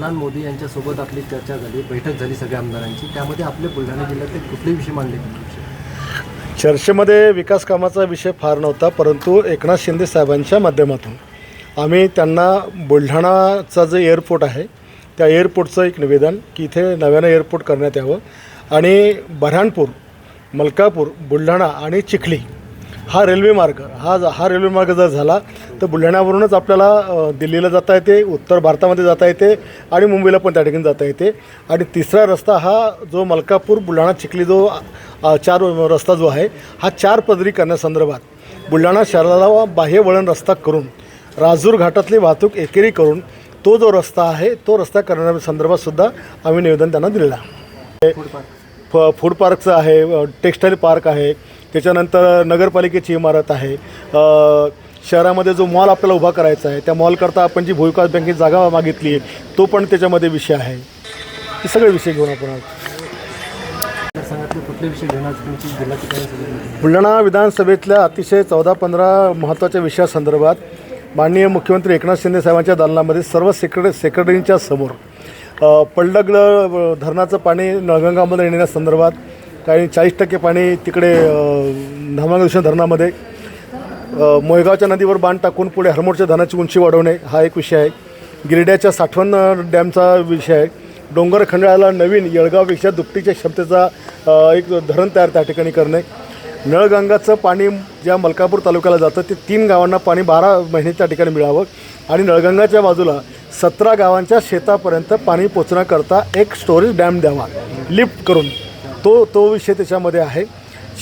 पंतप्रधान मोदी यांच्यासोबत आपली चर्चा झाली बैठक झाली सगळ्या आमदारांची. त्यामध्ये आपले बुलढाणा जिल्ह्यातले कुठले विषय मांडले चर्चेमध्ये विकास कामाचा विषय फार नव्हता परंतु एकनाथ शिंदे साहेबांच्या माध्यमातून आम्ही त्यांना बुलढाणाचा जे एअरपोर्ट आहे त्या एअरपोर्टचं एक निवेदन की इथे नव्यानं एअरपोर्ट करण्यात यावं. आणि बऱ्हाणपूर मलकापूर बुलढाणा आणि चिखली हा रेल्वे मार्ग. हा हा रेल्वे मार्ग जर झाला तर बुलढाण्यावरूनच आपल्याला दिल्लीला जाता येते उत्तर भारतामध्ये जाता येते आणि मुंबईला पण त्या ठिकाणी जाता येते. आणि तिसरा रस्ता हा जो मलकापूर बुलढाणा चिखली जो चार रस्ता जो आहे हा चार पदरी करण्यासंदर्भात बुलढाणा शहराला बाह्य वळण रस्ता करून राजूर घाटातली वाहतूक एकेरी करून तो जो रस्ता आहे तो रस्ता करण्यासंदर्भात सुद्धा आम्ही निवेदन त्यांना दिलेलं आहे. फ फूड पार्कचं आहे टेक्स्टाईल पार्क आहे त्याच्यानंतर नगरपालिकेची इमारत आहे. शहरामध्ये जो मॉल आपल्याला उभा करायचा आहे त्या मॉलकरता आपण जी भूविकास बँकेची जागा मागितली आहे तो पण त्याच्यामध्ये विषय आहे. हे सगळे विषय घेऊन आपण बुलढाणा विधानसभेतल्या अतिशय चौदा पंधरा महत्त्वाच्या विषयासंदर्भात माननीय मुख्यमंत्री एकनाथ शिंदे साहेबांच्या दालनामध्ये सर्व सेक्रेटरी सेक्रेटरींच्या समोर अ, धरणाचं पाणी नळगंगामध्ये येण्यासंदर्भात काही चाळीस टक्के पाणी तिकडे धामागृष्ण धरणामध्ये. मोयगावच्या नदीवर बांध टाकून पुढे हरमोडच्या धरणाची उंची वाढवणे हा एक विषय आहे. गिरड्याच्या साठवण डॅमचा विषय आहे. डोंगर खंडाळ्याला नवीन येळगावपेक्षा दुपटीच्या क्षमतेचा एक धरण तयार त्या ठिकाणी करणे. नळगंगाचं पाणी ज्या मलकापूर तालुक्याला जातं ते तीन गावांना पाणी बारा महिने त्या ठिकाणी मिळावं. आणि नळगंगाच्या बाजूला सतरा गावांच्या शेतापर्यंत पाणी पोचण्याकरता एक स्टोरेज डॅम द्यावा. लिफ्ट करून. तो तो विषय त्याच्यामध्ये आहे.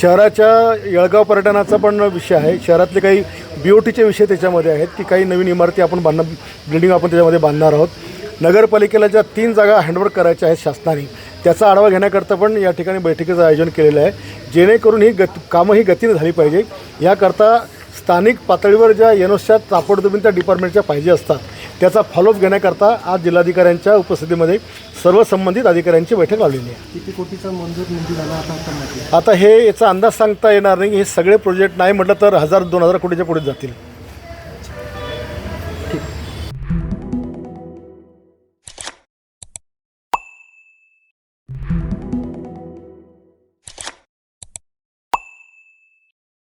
शहराच्या येळगाव पर्यटनाचा पण विषय आहे. शहरातले काही बी ओ टीचे विषय त्याच्यामध्ये आहेत की काही नवीन इमारती आपण बांधणार बिल्डिंग आपण त्याच्यामध्ये बांधणार आहोत. नगरपालिकेला ज्या तीन जागा हँडओव्हर करायच्या आहेत शासनाने त्याचा आढावा घेण्याकरता पण या ठिकाणी बैठकीचं आयोजन केलेलं आहे. जेणेकरून ही गत कामं ही गतीने झाली पाहिजे. याकरता स्थानिक पातळीवर ज्या एनओच्या ताबडतोबीन त्या डिपार्टमेंटच्या पाहिजे असतात. त्याचा फॉलोअप घेण्याकरता आज जिल्हाधिकाऱ्यांच्या उपस्थितीमध्ये सर्व संबंधित अधिकाऱ्यांची बैठक लावलेली आहे. किती कोटीचा मंजूर निधी झाला आता माहिती आता हे याचा अंदाज सांगता येणार नाही हे सगळे प्रोजेक्ट नाही म्हटलं तर हजार दोन हजार कोटीच्या पुढे जातील.